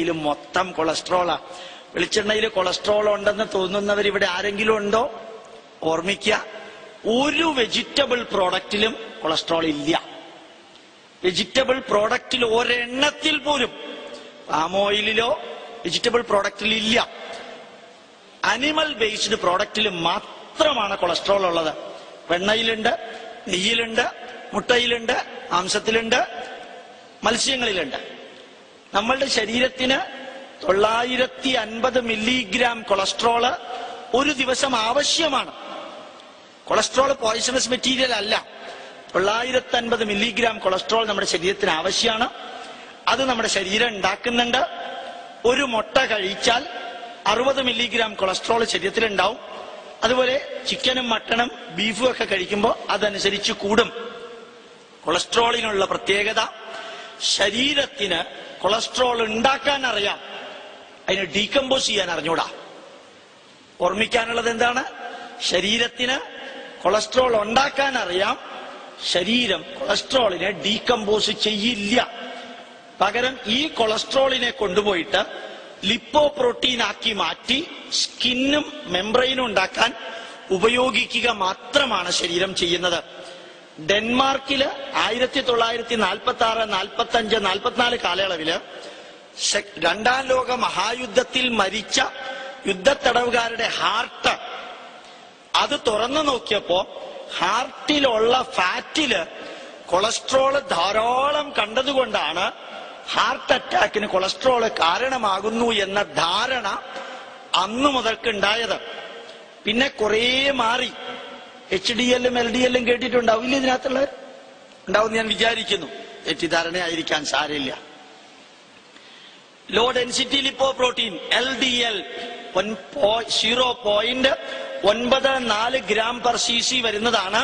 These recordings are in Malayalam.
ഇതിൽ മൊത്തം കൊളസ്ട്രോളാ. വെളിച്ചെണ്ണയിൽ കൊളസ്ട്രോൾ ഉണ്ടെന്ന് തോന്നുന്നവർ ഇവിടെ ആരെങ്കിലും ഉണ്ടോ? ഓർമ്മിക്കുക ഒരു വെജിറ്റബിൾ പ്രോഡക്റ്റിലും കൊളസ്ട്രോൾ ഇല്ല. വെജിറ്റബിൾ പ്രോഡക്റ്റിൽ ഒരെണ്ണത്തിൽ പോലും പാം ഓയിലിലോ വെജിറ്റബിൾ പ്രോഡക്റ്റിൽ ഇല്ല. അനിമൽ ബേസ്ഡ് പ്രോഡക്റ്റിൽ മാത്രമാണ് കൊളസ്ട്രോൾ ഉള്ളത്. വെണ്ണയിലുണ്ട് നെയ്യിലുണ്ട് മുട്ടയിലുണ്ട് മാംസത്തിലുണ്ട് മത്സ്യങ്ങളിലുണ്ട്. നമ്മളുടെ ശരീരത്തിന് തൊള്ളായിരത്തി അൻപത് മില്ലിഗ്രാം കൊളസ്ട്രോൾ ഒരു ദിവസം ആവശ്യമാണ്. കൊളസ്ട്രോൾ പോയിസണസ് മെറ്റീരിയൽ അല്ല. തൊള്ളായിരത്തി അൻപത് മില്ലിഗ്രാം കൊളസ്ട്രോൾ നമ്മുടെ ശരീരത്തിന് ആവശ്യമാണ്. അത് നമ്മുടെ ശരീരം ഉണ്ടാക്കുന്നുണ്ട്. ഒരു മുട്ട കഴിച്ചാൽ അറുപത് മില്ലിഗ്രാം കൊളസ്ട്രോൾ ശരീരത്തിൽ ഉണ്ടാവും അതുപോലെ ചിക്കനും മട്ടണും ബീഫും ഒക്കെ കഴിക്കുമ്പോൾ അതനുസരിച്ച് കൂടും. കൊളസ്ട്രോളിനുള്ള പ്രത്യേകത ശരീരത്തിന് കൊളസ്ട്രോൾ ഉണ്ടാക്കാൻ അറിയാം അതിനെ ഡീകമ്പോസ് ചെയ്യാൻ അറിഞ്ഞൂടാ. ഓർമ്മിക്കാനുള്ളത് എന്താണ്? ശരീരത്തിന് കൊളസ്ട്രോൾ ഉണ്ടാക്കാൻ അറിയാം ശരീരം കൊളസ്ട്രോളിനെ ഡീകമ്പോസ് ചെയ്യില്ല. പകരം ഈ കൊളസ്ട്രോളിനെ കൊണ്ടുപോയിട്ട് ലിപ്പോ പ്രോട്ടീൻ ആക്കി മാറ്റി സ്കിന്നും മെംബ്രെയിനും ഉണ്ടാക്കാൻ ഉപയോഗിക്കുക മാത്രമാണ് ശരീരം ചെയ്യുന്നത്. ഡെൻമാർക്കിൽ ആയിരത്തി തൊള്ളായിരത്തി നാൽപ്പത്തി ആറ് നാൽപ്പത്തി അഞ്ച് നാൽപ്പത്തിനാല് കാലയളവിൽ രണ്ടാം ലോക മഹായുദ്ധത്തിൽ മരിച്ച യുദ്ധത്തടവുകാരുടെ ഹാർട്ട്. അത് തുറന്നു നോക്കിയപ്പോ ഹാർട്ടിലുള്ള ഫാറ്റിൽ കൊളസ്ട്രോൾ ധാരാളം കണ്ടതുകൊണ്ടാണ് ഹാർട്ട് അറ്റാക്കിന് കൊളസ്ട്രോൾ കാരണമാകുന്നു എന്ന ധാരണ അന്നു മുതൽക്ക് ഉണ്ടായത് പിന്നെ കുറേ മാറി. എച്ച് ഡി എല്ലും എൽ ഡി എല്ലും കേട്ടിട്ടുണ്ടാവില്ല ഇതിനകത്തുള്ള ഉണ്ടാവും ഞാൻ വിചാരിക്കുന്നു. തെറ്റിദ്ധാരണയായിരിക്കാൻ സാരമില്ല. Low density lipoprotein L D L zero point ഒൻപത് നാല് ഗ്രാം പെർ സി സി വരുന്നതാണ്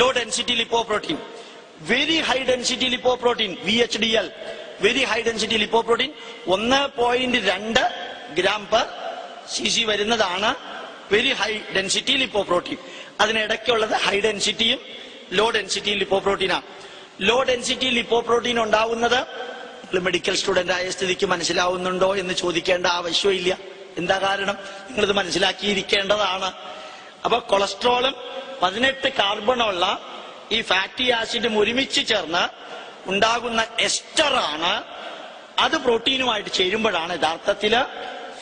low density lipoprotein very high density lipoprotein V H D L very high density lipoprotein ഒന്ന് പോയിന്റ് രണ്ട് ഗ്രാം പെർ സി സി വരുന്നതാണ് very high density lipo protein അതിനിടയ്ക്കുള്ളത് ഹൈ ഡെൻസിറ്റിയും low density lipo പ്രോട്ടീനാണ് low density lipo protein ഉണ്ടാവുന്നത് മെഡിക്കൽ സ്റ്റുഡന്റ് ആയ സ്ഥിതിക്ക് മനസ്സിലാവുന്നുണ്ടോ എന്ന് ചോദിക്കേണ്ട ആവശ്യമില്ല. എന്താ കാരണം? നിങ്ങൾ ഇത് മനസ്സിലാക്കിയിരിക്കേണ്ടതാണ്. അപ്പൊ കൊളസ്ട്രോളും പതിനെട്ട് കാർബണുള്ള ഈ ഫാറ്റി ആസിഡും ഒരുമിച്ച് ചേർന്ന് ഉണ്ടാകുന്ന എസ്റ്ററാണ് അത് പ്രോട്ടീനുമായിട്ട് ചേരുമ്പോഴാണ് യഥാർത്ഥത്തിൽ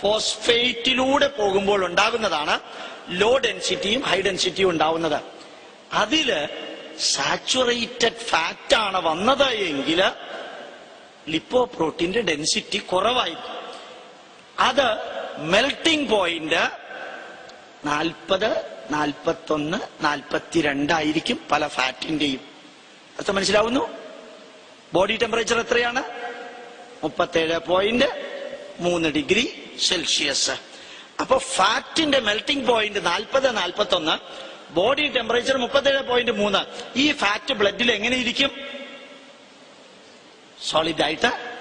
ഫോസ്ഫേറ്റിലൂടെ പോകുമ്പോൾ ഉണ്ടാകുന്നതാണ് ലോ ഡെൻസിറ്റിയും ഹൈ ഡെൻസിറ്റിയും ഉണ്ടാവുന്നത്. അതിൽ സാച്ചുറേറ്റഡ് ഫാറ്റ് ആണ് വന്നത് എങ്കിൽ ലിപ്പോ പ്രോട്ടീന്റെ ഡെൻസിറ്റി കുറവായിരിക്കും അത് മെൽട്ടിംഗ് പോയിന്റ് നാൽപ്പത് നാൽപ്പത്തൊന്ന് നാൽപ്പത്തിരണ്ടായിരിക്കും പല ഫാറ്റിന്റെയും അത് മനസ്സിലാവുന്നു? ബോഡി ടെമ്പറേച്ചർ എത്രയാണ്? മുപ്പത്തേഴ് പോയിന്റ് മൂന്ന് ഡിഗ്രി സെൽഷ്യസ് അപ്പൊ ഫാറ്റിന്റെ മെൽറ്റിംഗ് പോയിന്റ് നാൽപ്പത് നാൽപ്പത്തി ഒന്ന് ബോഡി ടെമ്പറേച്ചർ മുപ്പത്തേഴ് പോയിന്റ് മൂന്ന്. ഈ ഫാറ്റ് ബ്ലഡിൽ എങ്ങനെ ഇരിക്കും? സോളിഡ് ആയിട്ട്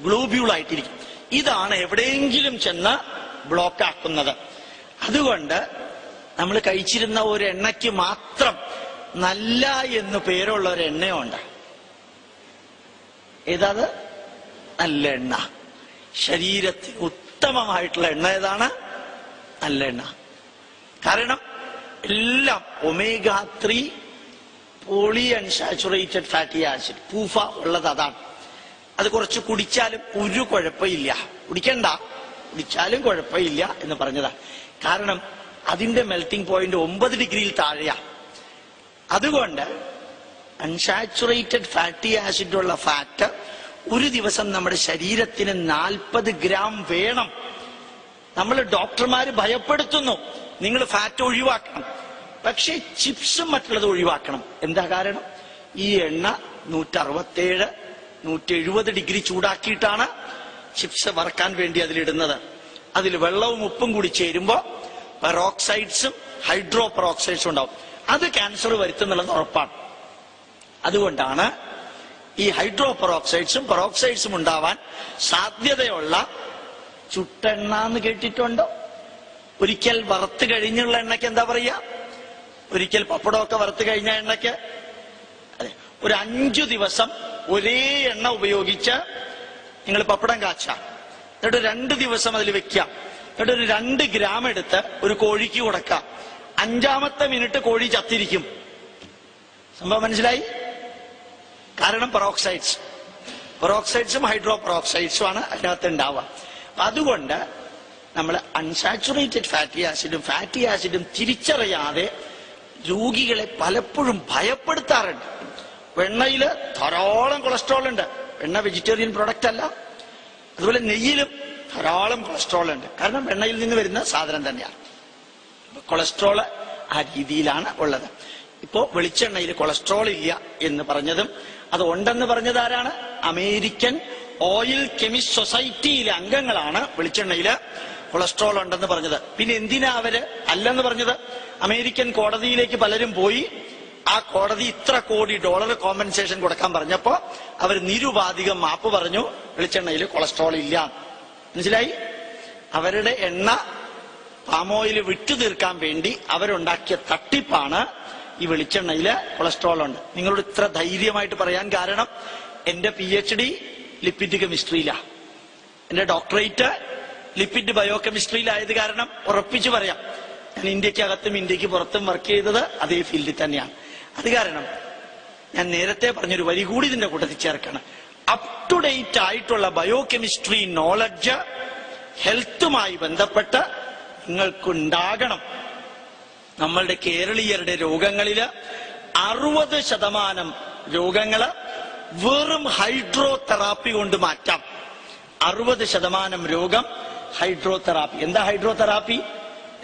ഗ്ലോബ്യൂൾ ആയിട്ടിരിക്കും. ഇതാണ് എവിടെയെങ്കിലും ചെന്ന് ബ്ലോക്ക് ആക്കുന്നത്. അതുകൊണ്ട് നമ്മൾ കഴിച്ചിരുന്ന ഒരു എണ്ണയ്ക്ക് മാത്രം നല്ല എന്ന് പേരുള്ള ഒരു എണ്ണയുണ്ട്. ഏതാത്? നല്ല എണ്ണ. ശരീരത്തിന് ഉത്തമമായിട്ടുള്ള എണ്ണ ഏതാണ്? നല്ല എണ്ണ. കാരണം എല്ലാം omega three polyunsaturated fatty acid PUFA ഉള്ളത് അതാണ്. അത് കുറച്ച് കുടിച്ചാലും ഒരു കുഴപ്പമില്ല. കുടിക്കണ്ട. കുടിച്ചാലും കുഴപ്പമില്ല എന്ന് പറഞ്ഞതാ. കാരണം അതിന്റെ മെൽറ്റിംഗ് പോയിന്റ് ഒമ്പത് ഡിഗ്രിയിൽ താഴെയാ. അതുകൊണ്ട് അൺസാച്ചുറേറ്റഡ് ഫാറ്റി ആസിഡ് ഉള്ള ഫാറ്റ് ഒരു ദിവസം നമ്മുടെ ശരീരത്തിന് നാൽപ്പത് ഗ്രാം വേണം. നമ്മൾ ഡോക്ടർമാര് ഭയപ്പെടുത്തുന്നു. നിങ്ങൾ ഫാറ്റ് ഒഴിവാക്കണം. പക്ഷേ ചിപ്സും മറ്റുള്ളത് ഒഴിവാക്കണം. എന്താ കാരണം? ഈ എണ്ണ നൂറ്ററുപത്തേഴ് നൂറ്റി എഴുപത് ഡിഗ്രി ചൂടാക്കിയിട്ടാണ് ചിപ്സ് വറക്കാൻ വേണ്ടി അതിലിടുന്നത്. അതിൽ വെള്ളവും ഉപ്പും കൂടി ചേരുമ്പോൾ പെറോക്സൈഡ്സും ഹൈഡ്രോ പെറോക്സൈഡ്സും ഉണ്ടാവും. അത് ക്യാൻസർ വരുത്തുന്നുള്ളത് ഉറപ്പാണ്. അതുകൊണ്ടാണ് ഈ ഹൈഡ്രോ പെറോക്സൈഡ്സും പെറോക്സൈഡ്സും ഉണ്ടാവാൻ സാധ്യതയുള്ള ചുട്ടെണ്ണ എന്ന് കേട്ടിട്ടുണ്ടോ? ഒരിക്കൽ വറുത്ത് കഴിഞ്ഞുള്ള എണ്ണയ്ക്ക് എന്താ പറയാ ഒരിക്കൽ പപ്പടമൊക്കെ വറുത്ത് കഴിഞ്ഞ എണ്ണയ്ക്ക്? അതെ ഒരു അഞ്ചു ദിവസം ഒരേ എണ്ണ ഉപയോഗിച്ച് നിങ്ങൾ പപ്പടം കാച്ച. എന്നിട്ട് രണ്ട് ദിവസം അതിൽ വെക്കാം. എന്നിട്ട് ഒരു രണ്ട് ഗ്രാം എടുത്ത് ഒരു കോഴിക്ക് കൊടുക്കാം. അഞ്ചാമത്തെ മിനിറ്റ് കോഴി ചത്തിരിക്കും. സംഭവം മനസ്സിലായി? കാരണം പെറോക്സൈഡ്സ് പെറോക്സൈഡ്സും ഹൈഡ്രോ പെറോക്സൈഡ്സും ആണ് അതിനകത്ത് ഉണ്ടാവുക. അതുകൊണ്ട് നമ്മൾ അൺസാച്ചുറേറ്റഡ് ഫാറ്റി ആസിഡും ഫാറ്റി ആസിഡും തിരിച്ചറിയാതെ രോഗികളെ പലപ്പോഴും ഭയപ്പെടുത്താറുണ്ട്. വെണ്ണയിൽ ധാരാളം കൊളസ്ട്രോൾ ഉണ്ട്. വെണ്ണ വെജിറ്റേറിയൻ പ്രൊഡക്റ്റ് അല്ല. അതുപോലെ നെയ്യിലും ധാരാളം കൊളസ്ട്രോൾ ഉണ്ട്. കാരണം വെണ്ണയിൽ നിന്ന് വരുന്ന സാധനം തന്നെയാണ്. കൊളസ്ട്രോൾ ആ രീതിയിലാണ് ഉള്ളത്. ഇപ്പോ വെളിച്ചെണ്ണയിൽ കൊളസ്ട്രോൾ ഇല്ല എന്ന് പറഞ്ഞതും അത് ഉണ്ടെന്ന് പറഞ്ഞത് ആരാണ്? അമേരിക്കൻ ഓയിൽ കെമിസ്റ്റ് സൊസൈറ്റിയിലെ അംഗങ്ങളാണ് വെളിച്ചെണ്ണയിൽ കൊളസ്ട്രോൾ ഉണ്ടെന്ന് പറഞ്ഞത്. പിന്നെ എന്തിനാ അവർ അല്ലെന്ന് പറഞ്ഞത്? അമേരിക്കൻ കോടതിയിലേക്ക് പലരും പോയി ആ കോടതി ഇത്ര കോടി ഡോളർ കോമ്പൻസേഷൻ കൊടുക്കാൻ പറഞ്ഞപ്പോ അവർ നിരുപാധികം മാപ്പ് പറഞ്ഞു വെളിച്ചെണ്ണയിൽ കൊളസ്ട്രോൾ ഇല്ല. മനസ്സിലായി? അവരുടെ എണ്ണ പാമോയിൽ വിട്ടു തീർക്കാൻ വേണ്ടി അവരുണ്ടാക്കിയ തട്ടിപ്പാണ് ഈ വെളിച്ചെണ്ണയിൽ കൊളസ്ട്രോൾ ഉണ്ട്. നിങ്ങളോട് ഇത്ര ധൈര്യമായിട്ട് പറയാൻ കാരണം എന്റെ പി എച്ച് ഡി ലിപ്പിഡ് കെമിസ്ട്രിയിലാണ് എന്റെ ഡോക്ടറേറ്റ് ലിപ്പിഡ് ബയോ കെമിസ്ട്രിയിലായത് കാരണം ഉറപ്പിച്ചു പറയാം. ഞാൻ ഇന്ത്യക്കകത്തും ഇന്ത്യയ്ക്ക് പുറത്തും വർക്ക് ചെയ്തത് അതേ ഫീൽഡിൽ തന്നെയാണ്. അത് കാരണം ഞാൻ നേരത്തെ പറഞ്ഞൊരു വരി കൂടി ഇതിന്റെ കൂട്ടത്തിൽ ചേർക്കണം. അപ് ടു ഡേറ്റ് ആയിട്ടുള്ള ബയോ കെമിസ്ട്രി നോളജ് ഹെൽത്തുമായി ബന്ധപ്പെട്ട് നിങ്ങൾക്കുണ്ടാകണം. നമ്മളുടെ കേരളീയരുടെ രോഗങ്ങളിൽ അറുപത് ശതമാനം രോഗങ്ങൾ വെറും ഹൈഡ്രോ തെറാപ്പി കൊണ്ട് മാറ്റാം. അറുപത് ശതമാനം രോഗം ഹൈഡ്രോ തെറാപ്പി എന്താ ഹൈഡ്രോ തെറാപ്പി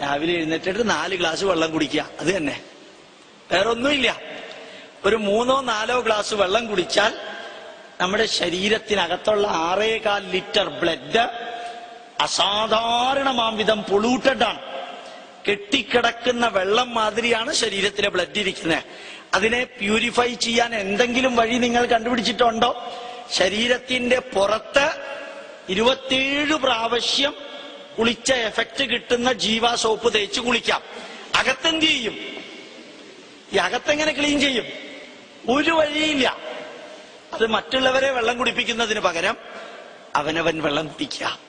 രാവിലെ എഴുന്നേറ്റിട്ട് നാല് ഗ്ലാസ് വെള്ളം കുടിക്കുക. അത് തന്നെ. വേറെ ഒന്നുമില്ല ഒരു മൂന്നോ നാലോ ഗ്ലാസ് വെള്ളം കുടിച്ചാൽ നമ്മുടെ ശരീരത്തിനകത്തുള്ള ആറേകാൽ ലിറ്റർ ബ്ലഡ് അസാധാരണമാം വിധം പൊളൂട്ടഡ് ആണ് കെട്ടിക്കിടക്കുന്ന വെള്ളം മാതിരിയാണ് ശരീരത്തിലെ ബ്ലഡ് ഇരിക്കുന്നത് അതിനെ പ്യൂരിഫൈ ചെയ്യാൻ എന്തെങ്കിലും വഴി നിങ്ങൾ കണ്ടുപിടിച്ചിട്ടുണ്ടോ? ശരീരത്തിന്റെ പുറത്ത് ഇരുപത്തിയേഴ് പ്രാവശ്യം കുളിച്ച എഫക്റ്റ് കിട്ടുന്ന ജീവ സോപ്പ് തേച്ച് കുളിക്കാം. അകത്തെന്ത് ചെയ്യും? ഈ അകത്തെങ്ങനെ ക്ലീൻ ചെയ്യും? ഒരു വഴിയില്ല. അത് മറ്റുള്ളവരെ വെള്ളം കുടിപ്പിക്കുന്നതിന് പകരം അവനവൻ വെള്ളം കുടിക്കുക.